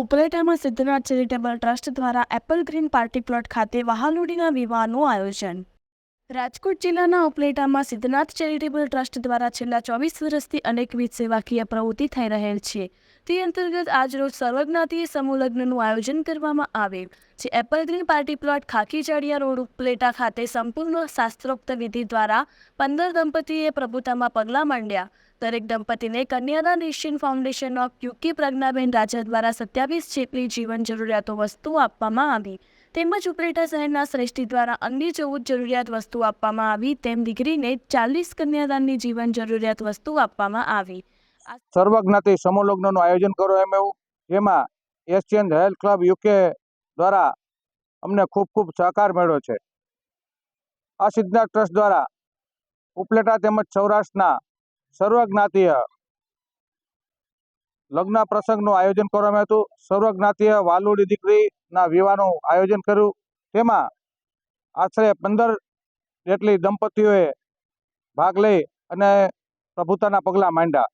ઉપલેટામાં Siddhnath charitable trust દ્વારા Apple green party plot ખાતે વહાલુડીના વિવાહનું આયોજન. રાજકોટ જિલ્લાના ઉપલેટામાં સિદ્ધનાથ ચેરિટેબલ ટ્રસ્ટ દ્વારા છેલ્લા ચોવીસ વર્ષથી અનેકવિધ સેવાકીય પ્રવૃત્તિ થઈ રહેલ છે. તે અંતર્ગત આજરોજ સર્વજ્ઞાતીય સમૂહ લગ્નનું આયોજન કરવામાં આવે જે Apple Green party plot Khaki Jadiya road Upleta ખાતે સંપૂર્ણ શાસ્ત્રોક્ત વિધિ દ્વારા પંદર દંપતીએ પ્રભુતામાં પગલાં માંડ્યા. દરેક દંપતીને કન્યાદાન Asian Foundation of UK Pragnaben Raja દ્વારા સત્યાવીસ જેટલી જીવન જરૂરિયાતો વસ્તુ આપવામાં આવી. તેમજ ઉપરેટા શહેરના શ્રેષ્ઠી દ્વારા અન્ય ચૌદ જરૂરિયાત વસ્તુ આપવામાં આવી. તેમ દીકરીને ચાલીસ કન્યાદાનની જીવન જરૂરિયાત વસ્તુ આપવામાં આવી. સર્વજ્ઞાતિ સમૂહ લગ્નનું આયોજન કરો એમ એવું. જેમાં એશિયન હેલ્થ ક્લબ યુકે દ્વારા અમને ખૂબ ખૂબ સહકાર મળ્યો છે. આ સિદ્ધનાથ ટ્રસ્ટ દ્વારા ઉપલેટા તેમજ સૌરાષ્ટ્રના સર્વજ્ઞાતીય લગ્ન પ્રસંગનું આયોજન કરવામાં હતું. સર્વજ્ઞાતીય વાલુડી દીકરીના વિવાહનું આયોજન કર્યું. તેમાં આશરે પંદર જેટલી દંપતીઓએ ભાગ લઈ અને પ્રભુતાના પગલાં માંડ્યા.